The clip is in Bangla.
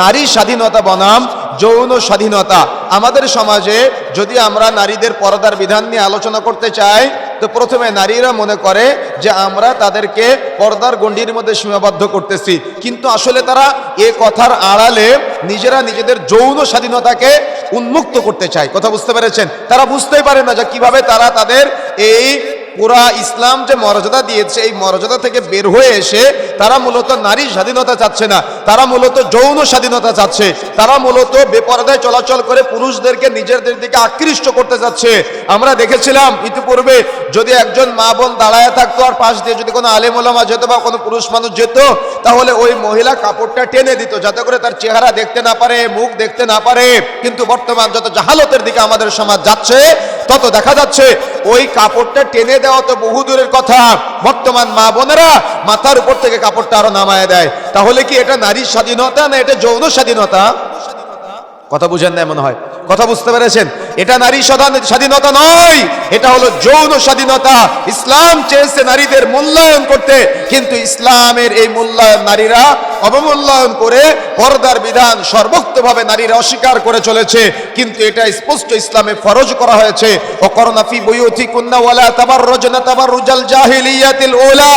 নারী স্বাধীনতা বনাম, যৌন স্বাধীনতা। আমাদের সমাজে যদি আমরা নারীদের পর্দার বিধান নিয়ে আলোচনা করতে চাই, তো প্রথমে নারীরা মনে করে যে আমরা তাদেরকে পর্দার গণ্ডির মধ্যে সীমাবদ্ধ করতেছি। কিন্তু আসলে তারা এ কথার আড়ালে নিজেরা নিজেদের যৌন স্বাধীনতাকে উন্মুক্ত করতে চায়। কথা বুঝতে পেরেছেন? তারা বুঝতেই পারে না যে কীভাবে তারা তাদের এই পুরা ইসলাম যে মর্যাদা দিয়েছে, এই মর্যাদা থেকে বের হয়ে এসে তারা মূলত নারী স্বাধীনতা চাচ্ছে না। তারা মূলত যৌন স্বাধীনতা চাচ্ছে। তারা মূলত বেপরদায় চলাচল করে পুরুষদেরকে নিজেদের দিকে আকৃষ্ট করতে চাচ্ছে। আমরা দেখেছিলাম ইতিপূর্বে যদি একজন মা বোন দাঁড়ায় থাকতো আর পাশ দিয়ে যদি কোনো আলেম ওলামা যেত বা কোনো পুরুষ মানুষ যেত, তাহলে ওই মহিলা কাপড়টা টেনে দিত যাতে করে তার চেহারা দেখতে না পারে, মুখ দেখতে না পারে। কিন্তু বর্তমান যত জাহালতের দিকে আমাদের সমাজ যাচ্ছে তত দেখা যাচ্ছে ওই কাপড়টা টেনে দেওয়া তো বহু দূরের কথা। বর্তমান মা বোনেরা মাথার উপর থেকে কাপড়টা আরও নামায় দেয়। তাহলে কি এটা নারীর স্বাধীনতা না এটা যৌন স্বাধীনতা? কথা বুঝেন না মনে হয়। কথা বুঝতে পেরেছেন? এটা নারী স্বাধীনতা নয়। এটা হলো যৌন স্বাধীনতা। ইসলাম চেয়েছে নারীদের মূল্যায়ন করতে। কিন্তু ইসলামের এই মূল্যায়ন নারীরা অবমূল্যায়ন করে পর্দার বিধান সর্বোক্তভাবে নারীরা অস্বীকার করে চলেছে। কিন্তু এটা স্পষ্ট ইসলামে ফরজ করা হয়েছে। ও করোনা ফি বইয়তি কুন্না ওয়ালা তাবাররুজনা তাবাররুজাল জাহিলিয়াতিল উলা।